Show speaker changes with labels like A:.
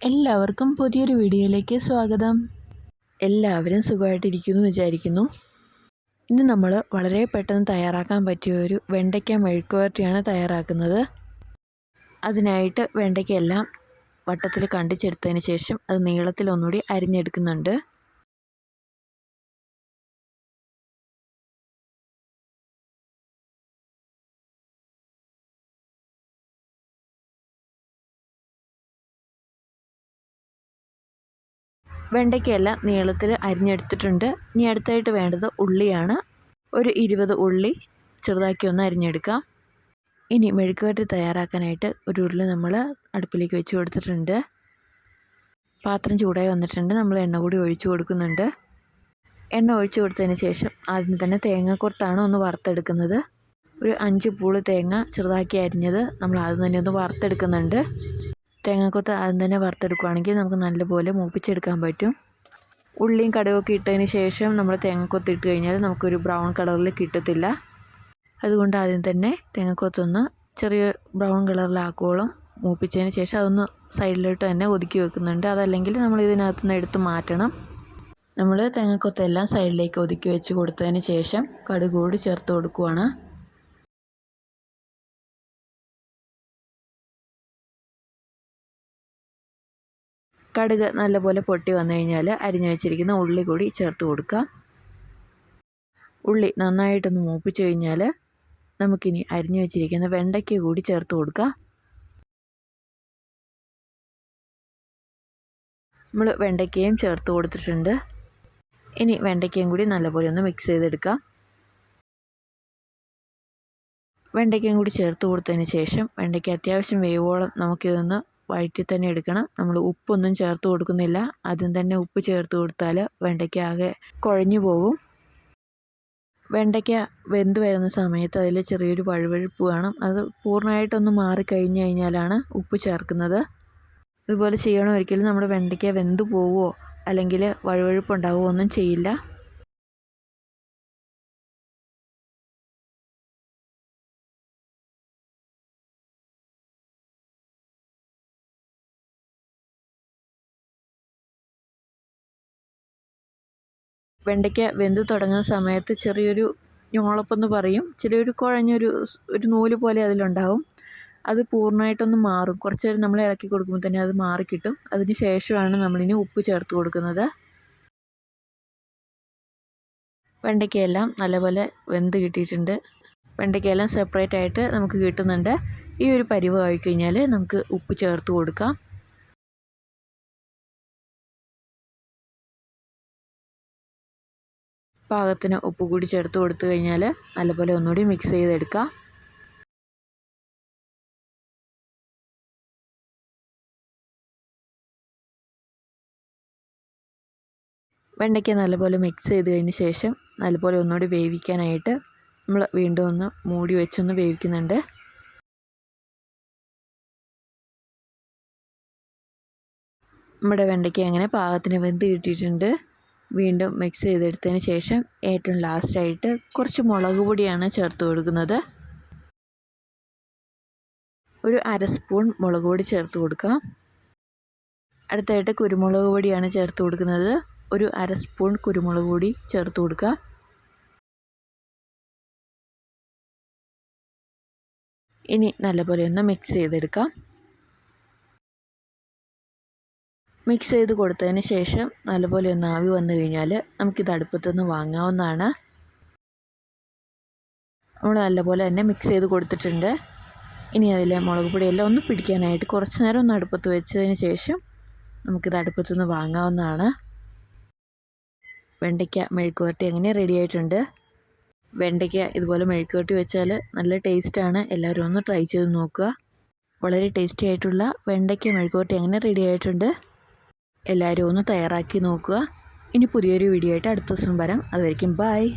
A: എല്ലാവർക്കും പുതിയൊരു വീഡിയോയിലേക്ക് സ്വാഗതം. എല്ലാവരും സുഖമായിട്ടിരിക്കുന്നു വിചാരിക്കുന്നു. ഇന്ന് നമ്മൾ വളരെ പെട്ടെന്ന് തയ്യാറാക്കാൻ പറ്റിയ ഒരു വെണ്ടയ്ക്ക മെഴുക്കുവരട്ടിയാണ് തയ്യാറാക്കുന്നത്. അതിനായിട്ട് വെണ്ടയ്ക്കയെല്ലാം വട്ടത്തിൽ കണ്ടിച്ചെടുത്തതിന് ശേഷം അത് നീളത്തിൽ ഒന്നുകൂടി അരിഞ്ഞെടുക്കുന്നുണ്ട്. വെണ്ടയ്ക്കയെല്ലാം നീളത്തിൽ അരിഞ്ഞെടുത്തിട്ടുണ്ട്. ഇനി അടുത്തായിട്ട് വേണ്ടത് ഉള്ളിയാണ്. ഒരു ഇരുപത് ഉള്ളി ചെറുതാക്കി ഒന്ന് അരിഞ്ഞെടുക്കാം ഇനി മെഴുക്കുവരട്ടി തയ്യാറാക്കാനായിട്ട് ഒരു ഉരുളി നമ്മൾ അടുപ്പിലേക്ക് വെച്ച് കൊടുത്തിട്ടുണ്ട്. പാത്രം ചൂടായി വന്നിട്ടുണ്ട്. നമ്മൾ എണ്ണ കൂടി ഒഴിച്ചു കൊടുക്കുന്നുണ്ട്. എണ്ണ ഒഴിച്ചു കൊടുത്തതിന് ശേഷം ആദ്യം തന്നെ തേങ്ങക്കൊത്താണ് ഒന്ന് വറുത്തെടുക്കുന്നത്. ഒരു അഞ്ച് പൂൾ തേങ്ങ ചെറുതാക്കി അരിഞ്ഞത് നമ്മൾ ആദ്യം തന്നെ ഒന്ന് വറുത്തെടുക്കുന്നുണ്ട്. തേങ്ങാക്കൊത്ത് ആദ്യം തന്നെ വറുത്തെടുക്കുകയാണെങ്കിൽ നമുക്ക് നല്ലപോലെ മൂപ്പിച്ചെടുക്കാൻ പറ്റും. ഉള്ളിയും കടുകൊക്കെ ഇട്ടതിന് ശേഷം നമ്മൾ തേങ്ങക്കൊത്ത് ഇട്ട് കഴിഞ്ഞാൽ നമുക്കൊരു ബ്രൗൺ കളറിൽ കിട്ടത്തില്ല. അതുകൊണ്ട് ആദ്യം തന്നെ തേങ്ങക്കൊത്തൊന്ന് ചെറിയ ബ്രൗൺ കളറിലാക്കുവോളം മൂപ്പിച്ചതിന് ശേഷം അതൊന്ന് സൈഡിലോട്ട് തന്നെ ഒതുക്കി വെക്കുന്നുണ്ട്. അതല്ലെങ്കിൽ നമ്മൾ ഇതിനകത്ത് നിന്ന് എടുത്ത് മാറ്റണം. നമ്മൾ തേങ്ങക്കൊത്തെല്ലാം സൈഡിലേക്ക് ഒതുക്കി വെച്ച് കൊടുത്തതിന് ശേഷം കടുക് കൂടി ചേർത്ത് കൊടുക്കുവാണ്. കടുക് നല്ലപോലെ പൊട്ടി വന്നു കഴിഞ്ഞാൽ അരിഞ്ഞു വെച്ചിരിക്കുന്ന ഉള്ളി കൂടി ചേർത്ത് കൊടുക്കുക ഉള്ളി നന്നായിട്ടൊന്ന് മൂപ്പിച്ച് കഴിഞ്ഞാൽ നമുക്കിനി അരിഞ്ഞു വെച്ചിരിക്കുന്ന വെണ്ടയ്ക്ക കൂടി ചേർത്ത് കൊടുക്കുക നമ്മൾ വെണ്ടയ്ക്കയും ചേർത്ത് കൊടുത്തിട്ടുണ്ട്. ഇനി വെണ്ടയ്ക്കയും കൂടി നല്ലപോലെ ഒന്ന് മിക്സ് ചെയ്തെടുക്കാം. വെണ്ടയ്ക്കയും കൂടി ചേർത്ത് കൊടുത്തതിന് ശേഷം വെണ്ടയ്ക്ക അത്യാവശ്യം വേവോളം നമുക്കിതൊന്ന് വഴറ്റി തന്നെ എടുക്കണം. നമ്മൾ ഉപ്പൊന്നും ചേർത്ത് കൊടുക്കുന്നില്ല. ആദ്യം തന്നെ ഉപ്പ് ചേർത്ത് കൊടുത്താൽ വെണ്ടയ്ക്ക ആകെ കുഴഞ്ഞു പോകും. വെണ്ടയ്ക്ക വെന്ത് വരുന്ന സമയത്ത് അതിൽ ചെറിയൊരു വഴുവഴുപ്പ് കാണും അത് പൂർണമായിട്ടൊന്ന് മാറിക്കഴിഞ്ഞ് കഴിഞ്ഞാലാണ് ഉപ്പ് ചേർക്കുന്നത്. ഇതുപോലെ ചെയ്യണം? ഒരിക്കലും നമ്മുടെ വെണ്ടയ്ക്ക വെന്ത് പോവുമോ? അല്ലെങ്കിൽ വഴുവഴുപ്പ് ഉണ്ടാവുമോ? ഒന്നും ചെയ്യില്ല. വെണ്ടയ്ക്ക വെന്ത് തുടങ്ങുന്ന സമയത്ത് ചെറിയൊരു ഞോളപ്പെന്ന് പറയും. ചെറിയൊരു കുഴഞ്ഞൊരു ഒരു നൂൽ പോലെ അതിലുണ്ടാവും. അത് പൂർണമായിട്ടൊന്ന് മാറും. കുറച്ച് നേരം നമ്മൾ ഇളക്കി കൊടുക്കുമ്പോൾ തന്നെ അത് മാറിക്കിട്ടും. അതിന് ശേഷമാണ് നമ്മളിനി ഉപ്പ് ചേർത്ത് കൊടുക്കുന്നത്. വെണ്ടയ്ക്കയെല്ലാം നല്ലപോലെ വെന്ത് കിട്ടിയിട്ടുണ്ട്. വെണ്ടയ്ക്കയെല്ലാം സെപ്പറേറ്റ് ആയിട്ട് നമുക്ക് കിട്ടുന്നുണ്ട്. ഈ ഒരു പരിവ് ആയിക്കഴിഞ്ഞാൽ നമുക്ക് ഉപ്പ് ചേർത്ത് കൊടുക്കാം. പാകത്തിന് ഉപ്പ് കൂടി ചേർത്ത് കൊടുത്തു കഴിഞ്ഞാൽ നല്ലപോലെ ഒന്നുകൂടി മിക്സ് ചെയ്തെടുക്കാം. വെണ്ടയ്ക്ക നല്ലപോലെ മിക്സ് ചെയ്ത് കഴിഞ്ഞ ശേഷം നല്ലപോലെ ഒന്നുകൂടി വേവിക്കാനായിട്ട് നമ്മൾ വീണ്ടും ഒന്ന് മൂടി വെച്ചൊന്ന് വേവിക്കുന്നുണ്ട്. നമ്മുടെ വെണ്ടയ്ക്ക അങ്ങനെ പാകത്തിന് വെന്ത് കിട്ടിയിട്ടുണ്ട്. വീണ്ടും മിക്സ് ചെയ്തെടുത്തതിന് ശേഷം ഏറ്റവും ലാസ്റ്റായിട്ട് കുറച്ച് മുളക് പൊടിയാണ് ചേർത്ത് കൊടുക്കുന്നത്. ഒരു അര സ്പൂൺ മുളക് പൊടി ചേർത്ത് കൊടുക്കാം. അടുത്തായിട്ട് കുരുമുളക് പൊടിയാണ് ചേർത്ത് കൊടുക്കുന്നത്. ഒരു അര സ്പൂൺ കുരുമുളക് പൊടി ചേർത്ത് കൊടുക്കുക ഇനി നല്ലപോലെ ഒന്ന് മിക്സ് ചെയ്തെടുക്കാം. മിക്സ് ചെയ്ത് കൊടുത്തതിന് ശേഷം നല്ലപോലെ ഒന്ന് ആവി വന്നു കഴിഞ്ഞാൽ നമുക്കിത് അടുപ്പത്തുനിന്ന് വാങ്ങാവുന്നതാണ്. നമ്മൾ നല്ലപോലെ തന്നെ മിക്സ് ചെയ്ത് കൊടുത്തിട്ടുണ്ട്. ഇനി അതിലെ മുളക് പൊടിയെല്ലാം ഒന്ന് പിടിക്കാനായിട്ട് കുറച്ച് നേരം ഒന്ന് അടുപ്പത്ത് വെച്ചതിന് ശേഷം നമുക്കിത് അടുപ്പത്തുനിന്ന് വാങ്ങാവുന്നതാണ്. വെണ്ടയ്ക്ക മെഴുക്കുവരട്ടി അങ്ങനെ റെഡി ആയിട്ടുണ്ട്. വെണ്ടയ്ക്ക ഇതുപോലെ മെഴുക്കുവരട്ടി വെച്ചാൽ നല്ല ടേസ്റ്റാണ് എല്ലാവരും ഒന്ന് ട്രൈ ചെയ്ത് നോക്കുക. വളരെ ടേസ്റ്റി ആയിട്ടുള്ള വെണ്ടയ്ക്ക മെഴുക്കുവരട്ടി അങ്ങനെ റെഡി ആയിട്ടുണ്ട്. എല്ലാവരും ഒന്ന് തയ്യാറാക്കി നോക്കുക. ഇനി പുതിയൊരു വീഡിയോ ആയിട്ട് അടുത്ത ദിവസം വരാം. അതുവരയ്ക്കും ബായ്